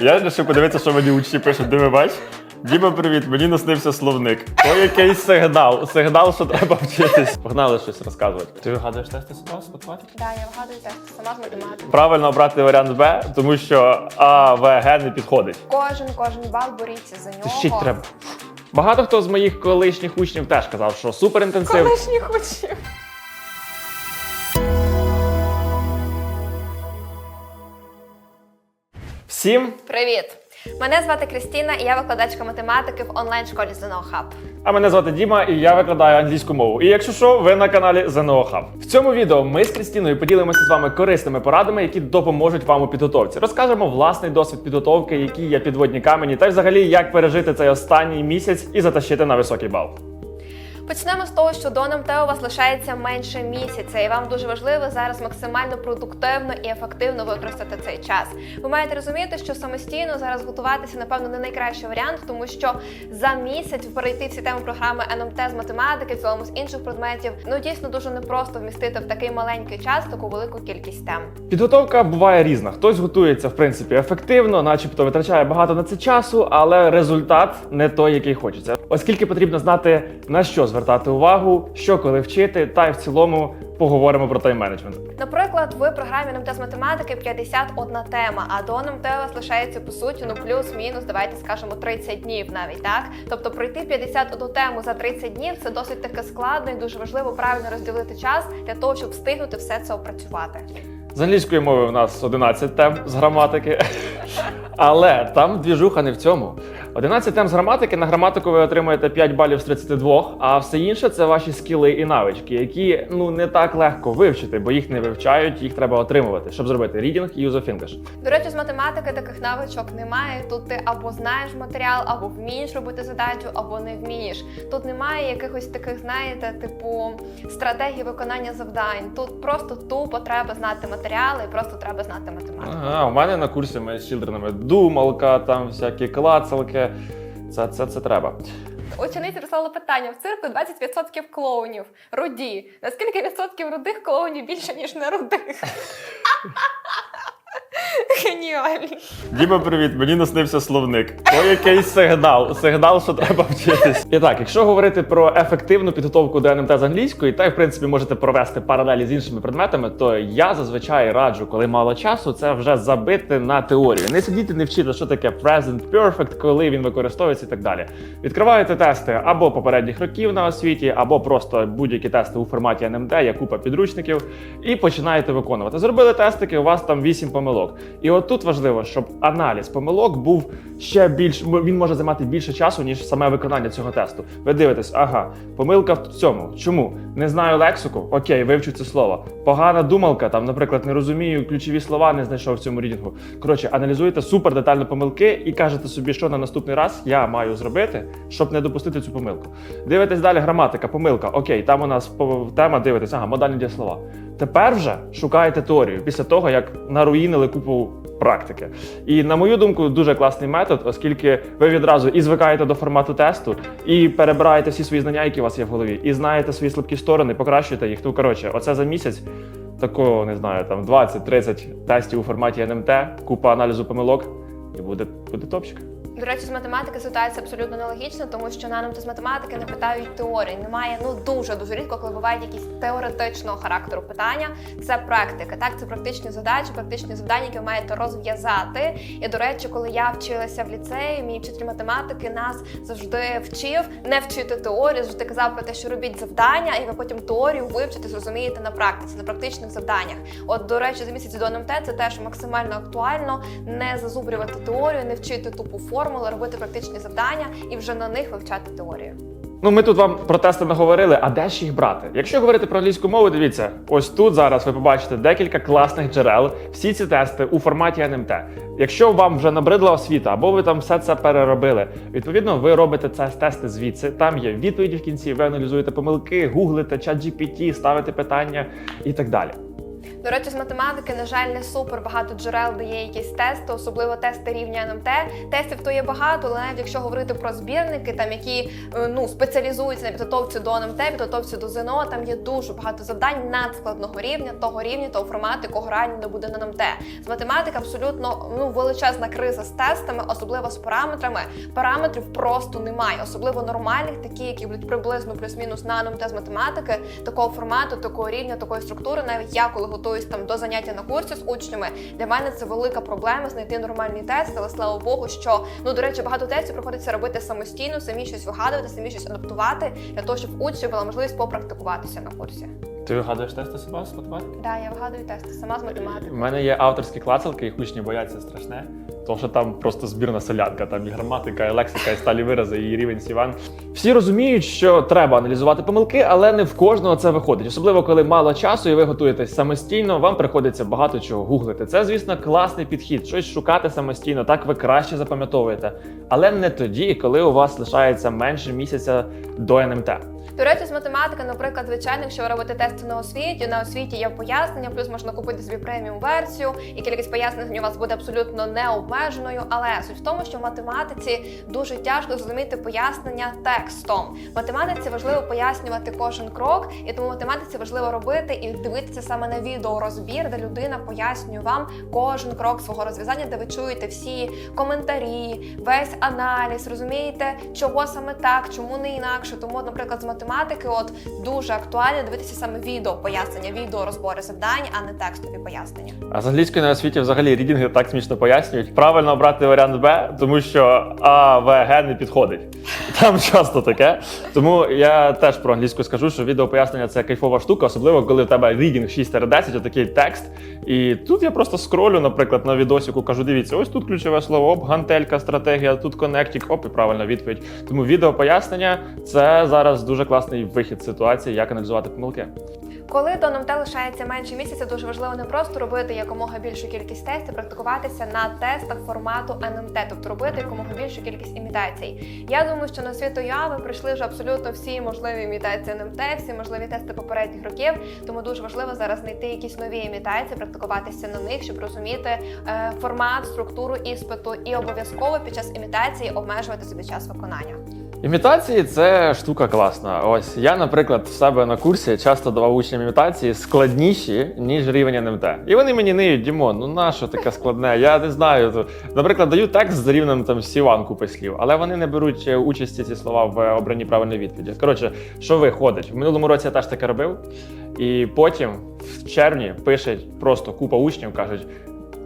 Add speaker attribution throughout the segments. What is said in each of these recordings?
Speaker 1: Я вирішив подивитися, що мені учні пишуть. Диви, бач. Діма, привіт, мені наснився словник. То якийсь сигнал. Сигнал, що треба вчитись. Погнали щось розказувати. Ти вигадуєш тести сюди з математики?
Speaker 2: Да, я вгадую тест сама з математики.
Speaker 1: Правильно обрати варіант Б, тому що А, В, Г не підходить.
Speaker 2: Кожен, кожен бал боріться за нього.
Speaker 1: Вчить треба. Багато хто з моїх колишніх учнів теж казав, що суперінтенсив.
Speaker 2: Колишніх учнів.
Speaker 1: Всім
Speaker 2: Привіт! Мене звати Крістіна, і я викладачка математики в онлайн-школі ЗНО Хаб.
Speaker 1: А мене звати Діма, і я викладаю англійську мову. І якщо що, ви на каналі ЗНО Hub. В цьому відео ми з Крістіною поділимося з вами корисними порадами, які допоможуть вам у підготовці. Розкажемо власний досвід підготовки, які є підводні камені, та й взагалі як пережити цей останній місяць і затащити на високий бал.
Speaker 2: Почнемо з того, що до НМТ у вас лишається менше місяця, і вам дуже важливо зараз максимально продуктивно і ефективно використати цей час. Ви маєте розуміти, що самостійно зараз готуватися, напевно, не найкращий варіант, тому що за місяць перейти всі теми програми НМТ з математики, в цілому з інших предметів, ну дійсно дуже непросто вмістити в такий маленький час таку велику кількість тем.
Speaker 1: Підготовка буває різна. Хтось готується в принципі ефективно, начебто витрачає багато на це часу, але результат не той, який хочеться. Оскільки потрібно знати на що звертати увагу, що коли вчити, та й в цілому поговоримо про тайм-менеджмент.
Speaker 2: Наприклад, в програмі НМТ з математики 51 тема, а до НМТ у вас лишається по суті ну плюс-мінус, давайте скажемо 30 днів навіть так. Тобто пройти 51 тему за 30 днів це досить таки складно і дуже важливо правильно розділити час для того, щоб встигнути все це опрацювати.
Speaker 1: З англійської мови у нас 11 тем з граматики. Але там двіжуха не в цьому. 11 тем з граматики на граматику ви отримаєте 5 балів з 32, а все інше це ваші скіли і навички, які ну не так легко вивчити, бо їх не вивчають, їх треба отримувати, щоб зробити reading і use of English.
Speaker 2: До речі, з математики таких навичок немає. Тут ти або знаєш матеріал, або вмієш робити задачу, або не вмієш. Тут немає якихось таких, знаєте, типу стратегії виконання завдань. Тут просто тупо треба знати матеріали, і просто треба знати математику.
Speaker 1: Ага, у мене на курсі ми з чилдренами думалка, там всякі клацалки. Це, це, це треба.
Speaker 2: Учениці прислала питання: в цирку 20% клоунів. Руді. Наскільки відсотків рудих клоунів більше, ніж не рудих? Геніально.
Speaker 1: Діма, привіт, мені наснився словник. То якийсь сигнал, сигнал, що треба вчитись. І так, якщо говорити про ефективну підготовку до НМТ з англійської, та й в принципі можете провести паралелі з іншими предметами, то я зазвичай раджу, коли мало часу, це вже забити на теорію. Не сидіти, не вчити, що таке present perfect, коли він використовується і так далі. Відкриваєте тести або попередніх років на освіті, або просто будь-які тести у форматі НМТ, є купа підручників, і починаєте виконувати. Зробили тестики, у вас там 8 помилок. І от тут важливо, щоб аналіз помилок був ще більш він може займати більше часу, ніж саме виконання цього тесту. Ви дивитесь, ага, помилка в цьому. Чому? Не знаю лексику? Окей, вивчу це слово. Погана думалка, там, наприклад, не розумію ключові слова, не знайшов в цьому рідінгу. Коротше, аналізуєте супер детально помилки і кажете собі, що на наступний раз я маю зробити, щоб не допустити цю помилку. Дивитесь далі, граматика, помилка. Окей, там у нас тема дивитесь, ага, модальні дієслова. Тепер вже шукаєте теорію після того, як наруїнили купу практики. І на мою думку, дуже класний метод, оскільки ви відразу і звикаєте до формату тесту, і перебираєте всі свої знання, які у вас є в голові, і знаєте свої слабкі сторони, покращуєте їх. Ну коротше, оце за місяць. Такого не знаю, там 20-30 тестів у форматі НМТ, купа аналізу помилок, і буде, буде топчик.
Speaker 2: До речі, з математики ситуація абсолютно нелогічна, тому що на НМТ з математики не питають теорії. Немає ну дуже дуже рідко, коли бувають якісь теоретичного характеру питання. Це практика. Так, це практичні задачі, практичні завдання, які ви маєте розв'язати. І до речі, коли я вчилася в ліцеї, мій вчитель математики нас завжди вчив не вчити теорію, завжди казав про те, що робіть завдання, і ви потім теорію вивчите, зрозумієте на практиці, на практичних завданнях. От, до речі, за місяць до НМТ це теж максимально актуально не зазубрювати теорію, не вчити тупу формулу, робити практичні завдання і вже на них вивчати теорію.
Speaker 1: Ну, ми тут вам про тести наговорили, а де ж їх брати? Якщо говорити про англійську мову, дивіться, ось тут зараз ви побачите декілька класних джерел. Всі ці тести у форматі НМТ. Якщо вам вже набридла освіта, або ви там все це переробили, відповідно, ви робите це тести звідси. Там є відповіді в кінці, ви аналізуєте помилки, гуглите, чат GPT, ставите питання і так далі.
Speaker 2: До речі, з математики, на жаль, не супер багато джерел дає якісь тести, особливо тести рівня НМТ. Тестів то є багато, але навіть якщо говорити про збірники, там які е, ну спеціалізуються на підготовці до НМТ, підготовці до ЗНО, там є дуже багато завдань надскладного рівня, того рівня, того формату, якого реально не буде на НМТ. З математики абсолютно ну величезна криза з тестами, особливо з параметрами. Параметрів просто немає, особливо нормальних, такі, які будуть приблизно плюс-мінус на НМТ з математики, такого формату, такого рівня, такої структури. Навіть я, коли готуюсь там до заняття на курсі з учнями, для мене це велика проблема знайти нормальний тест, але слава Богу, що ну до речі, багато тестів приходиться робити самостійно, самі щось вигадувати, самі щось адаптувати для того, щоб учні була можливість попрактикуватися на курсі.
Speaker 1: Ти вигадуєш тести себе з математики?
Speaker 2: Да, я вигадую тести сама з математики.
Speaker 1: У мене є авторські клацалки, їх учні бояться страшне, тому що там просто збірна солянка, там і граматика, і лексика, і сталі вирази, і рівень сіван. Всі розуміють, що треба аналізувати помилки, але не в кожного це виходить. Особливо коли мало часу і ви готуєтесь самостійно, вам приходиться багато чого гуглити. Це, звісно, класний підхід, щось шукати самостійно, так ви краще запам'ятовуєте. Але не тоді, коли у вас лишається менше місяця до НМТ.
Speaker 2: До з математики, наприклад, звичайно, якщо ви робите тести на освіті, на освіті є пояснення, плюс можна купити собі преміум версію, і кількість пояснень у вас буде абсолютно необмеженою. Але суть в тому, що в математиці дуже тяжко зрозуміти пояснення текстом. В математиці важливо пояснювати кожен крок, і тому в математиці важливо робити і дивитися саме на відеорозбір, де людина пояснює вам кожен крок свого розв'язання, де ви чуєте всі коментарі, весь аналіз, розумієте, чого саме так, чому не інакше. Тому, наприклад, з математики, от дуже актуально дивитися саме відео пояснення, відео розбори завдань, а не текстові пояснення.
Speaker 1: А з англійської на освіті взагалі рідінги так смішно пояснюють. Правильно обрати варіант Б, тому що А, В, Г не підходить. Там часто таке. Тому я теж про англійську скажу, що відео пояснення це кайфова штука, особливо коли в тебе рідінг 6-10, отакий текст. І тут я просто скролю, наприклад, на відосіку, кажу: дивіться, ось тут ключове слово, оп, гантелька, стратегія, тут коннектік, оп, і правильна відповідь. Тому відео пояснення це зараз дуже класний вихід ситуації, як аналізувати помилки.
Speaker 2: Коли до НМТ лишається менше місяця, дуже важливо не просто робити якомога більшу кількість тестів, практикуватися на тестах формату НМТ, тобто робити якомога більшу кількість імітацій. Я думаю, що на світу я ви пройшли вже абсолютно всі можливі імітації НМТ, всі можливі тести попередніх років. Тому дуже важливо зараз знайти якісь нові імітації, практикуватися на них, щоб розуміти е, формат, структуру іспиту і обов'язково під час імітації обмежувати собі час виконання.
Speaker 1: Імітації це штука класна. Ось я, наприклад, в себе на курсі часто давав учням імітації складніші, ніж рівень НМТ. І вони мені ниють, Дімон, ну нащо таке складне? Я не знаю. Наприклад, даю текст з рівнем там сіван купи слів, але вони не беруть е, участі ці слова в обранні правильної відповіді. Коротше, що виходить? В минулому році я теж таке робив, і потім в червні пише просто купа учнів, кажуть.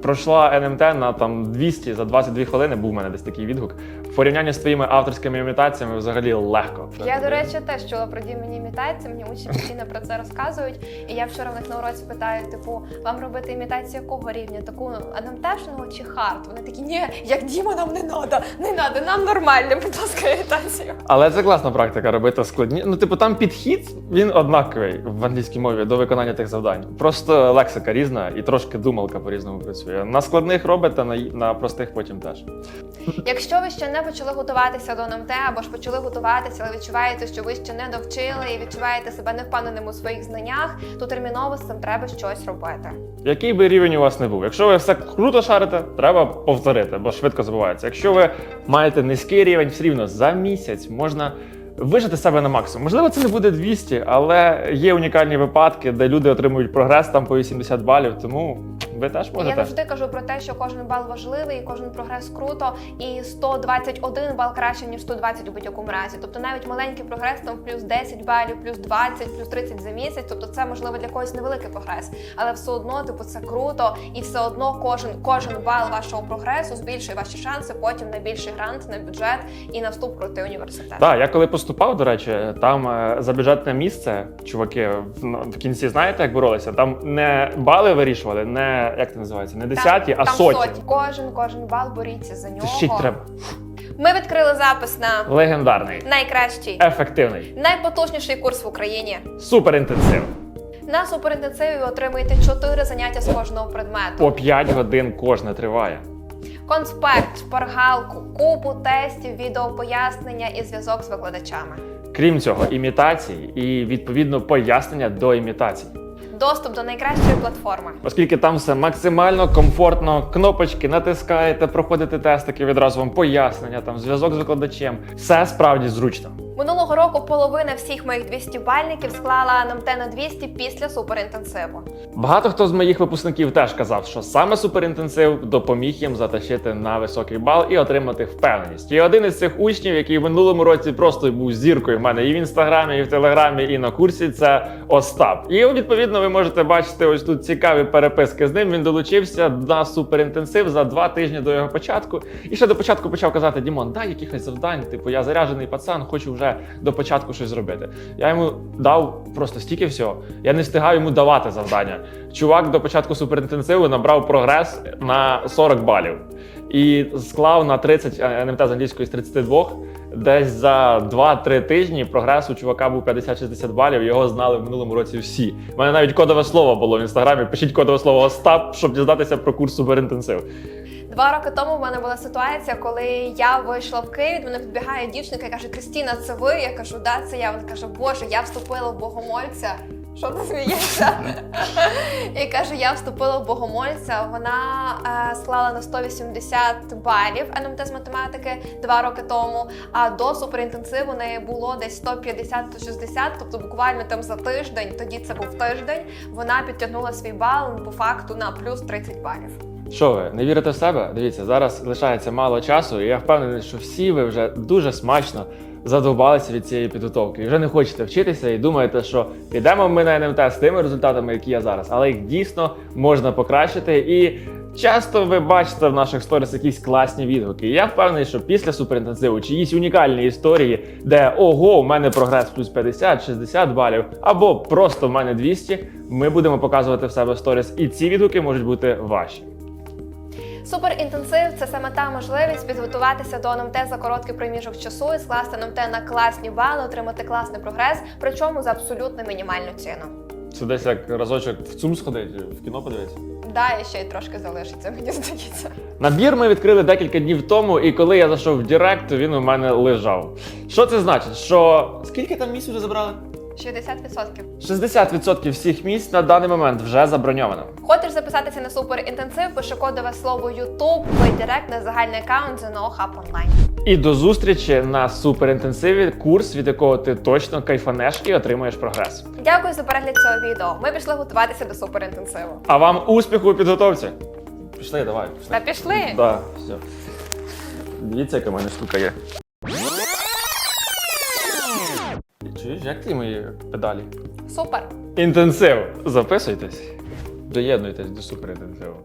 Speaker 1: Пройшла НМТ на там 200 за 22 хвилини. Був у мене десь такий відгук. В порівнянні з твоїми авторськими імітаціями взагалі легко.
Speaker 2: Я, до речі, теж чула про дімені імітації, мені учні постійно про це розказують. І я вчора в них на уроці питаю: типу, вам робити імітацію якого рівня? Таку анамтешного чи хард? Вони такі, ні, як Діма, нам не треба, не треба, нам нормально, будь ласка, імітацію.
Speaker 1: Але це класна практика робити складні. Ну, типу, там підхід він однаковий в англійській мові до виконання тих завдань. Просто лексика різна і трошки думалка по-різному працює. На складних робите, на, на простих потім теж.
Speaker 2: Якщо ви ще не почали готуватися до НМТ, або ж почали готуватися, але відчуваєте, що ви ще не довчили і відчуваєте себе невпевненим у своїх знаннях, то терміново з цим треба щось робити.
Speaker 1: Який би рівень у вас не був. Якщо ви все круто шарите, треба повторити, бо швидко забувається. Якщо ви маєте низький рівень, все рівно за місяць можна. Вижити себе на максимум. Можливо, це не буде 200, але є унікальні випадки, де люди отримують прогрес там по 80 балів. Тому ви теж
Speaker 2: Я завжди кажу про те, що кожен бал важливий, і кожен прогрес круто, і 121 бал краще ніж 120 у будь-якому разі. Тобто навіть маленький прогрес там плюс 10 балів, плюс 20, плюс 30 за місяць. Тобто це можливо для когось невеликий прогрес, але все одно, типу, це круто, і все одно кожен кожен бал вашого прогресу збільшує ваші шанси потім на більший грант, на бюджет і на вступ проти університету.
Speaker 1: Так, я коли поступав, до речі, там е, за бюджетне місце, чуваки, в, ну, в кінці знаєте, як боролися? Там не бали вирішували, не як це називається, не десяті, а
Speaker 2: там
Speaker 1: сотні.
Speaker 2: Кожен кожен бал боріться за нього.
Speaker 1: Ще треба.
Speaker 2: Ми відкрили запис на
Speaker 1: Легендарний,
Speaker 2: найкращий,
Speaker 1: ефективний,
Speaker 2: найпотужніший курс в Україні.
Speaker 1: суперінтенсивний.
Speaker 2: На суперінтенсиві ви отримуєте 4 заняття з кожного предмету.
Speaker 1: По 5 годин кожне триває.
Speaker 2: Конспект, шпаргалку, купу тестів, відеопояснення і зв'язок з викладачами.
Speaker 1: Крім цього, імітації і відповідно пояснення до імітацій.
Speaker 2: доступ до найкращої платформи.
Speaker 1: Оскільки там все максимально комфортно, кнопочки натискаєте, проходите тестики, відразу вам пояснення, там зв'язок з викладачем. Все справді зручно.
Speaker 2: Минулого року половина всіх моїх 200 бальників склала НМТ на 200 після суперінтенсиву.
Speaker 1: Багато хто з моїх випускників теж казав, що саме суперінтенсив допоміг їм затащити на високий бал і отримати впевненість. І один із цих учнів, який в минулому році просто був зіркою в мене і в інстаграмі, і в телеграмі, і на курсі, це Остап. І відповідно ви можете бачити ось тут цікаві переписки з ним. Він долучився на суперінтенсив за два тижні до його початку. І ще до початку почав казати: Дімон, дай якихось завдань. Типу, я заряджений пацан, хочу вже до початку щось зробити. Я йому дав просто стільки всього. Я не встигав йому давати завдання. Чувак до початку суперінтенсиву набрав прогрес на 40 балів і склав на 30 е, НМТ з англійської з 32. Десь за 2-3 тижні прогрес у чувака був 50-60 балів. Його знали в минулому році всі. У мене навіть кодове слово було в інстаграмі. Пишіть кодове слово Остап, щоб дізнатися про курс суперінтенсив.
Speaker 2: Два роки тому в мене була ситуація, коли я вийшла в Київ, мене підбігає дівчинка і каже: Крістіна, це ви? Я кажу, да, це я. Вона каже, Боже, я вступила в богомольця. Що ти смієшся? І каже, я вступила в богомольця. Вона е, склала на 180 балів НМТ з математики два роки тому. А до суперінтенсиву неї було десь 150-160, тобто буквально там за тиждень, тоді це був тиждень. Вона підтягнула свій бал по факту на плюс 30 балів.
Speaker 1: Що ви не вірите в себе? Дивіться, зараз лишається мало часу, і я впевнений, що всі ви вже дуже смачно задовбалися від цієї підготовки. І вже не хочете вчитися і думаєте, що підемо ми на НМТ з тими результатами, які є зараз, але їх дійсно можна покращити. І часто ви бачите в наших сторіс якісь класні відгуки. І я впевнений, що після суперінтенсиву чиїсь унікальні історії, де ого, у мене прогрес плюс 50-60 балів, або просто в мене 200, ми будемо показувати в себе сторіс. І ці відгуки можуть бути ваші.
Speaker 2: Суперінтенсив це саме та можливість підготуватися до НМТ за короткий проміжок часу і скласти НМТ на класні бали, отримати класний прогрес, причому за абсолютно мінімальну ціну.
Speaker 1: Це десь як разочок в ЦУМ сходить, в кіно подивитися.
Speaker 2: Да, і ще й трошки залишиться, мені здається.
Speaker 1: Набір ми відкрили декілька днів тому, і коли я зайшов в Директ, він у мене лежав. Що це значить? Що скільки там місць вже забрали?
Speaker 2: 60%.
Speaker 1: 60% всіх місць на даний момент вже заброньовано.
Speaker 2: Хочеш записатися на суперінтенсив, пиши кодове слово YouTube, вийди директ на загальний аккаунт ЗНО Hub Online.
Speaker 1: І до зустрічі на суперінтенсиві, курс, від якого ти точно кайфанеш і отримуєш прогрес.
Speaker 2: Дякую за перегляд цього відео. Ми пішли готуватися до суперінтенсиву.
Speaker 1: А вам успіху у підготовці! Пішли, давай. Пішли.
Speaker 2: Та пішли!
Speaker 1: Да, все. Дивіться, яка в мене штука є. Як ті мої педалі?
Speaker 2: Супер!
Speaker 1: Інтенсив. Записуйтесь. Доєднуйтесь до суперінтенсиву.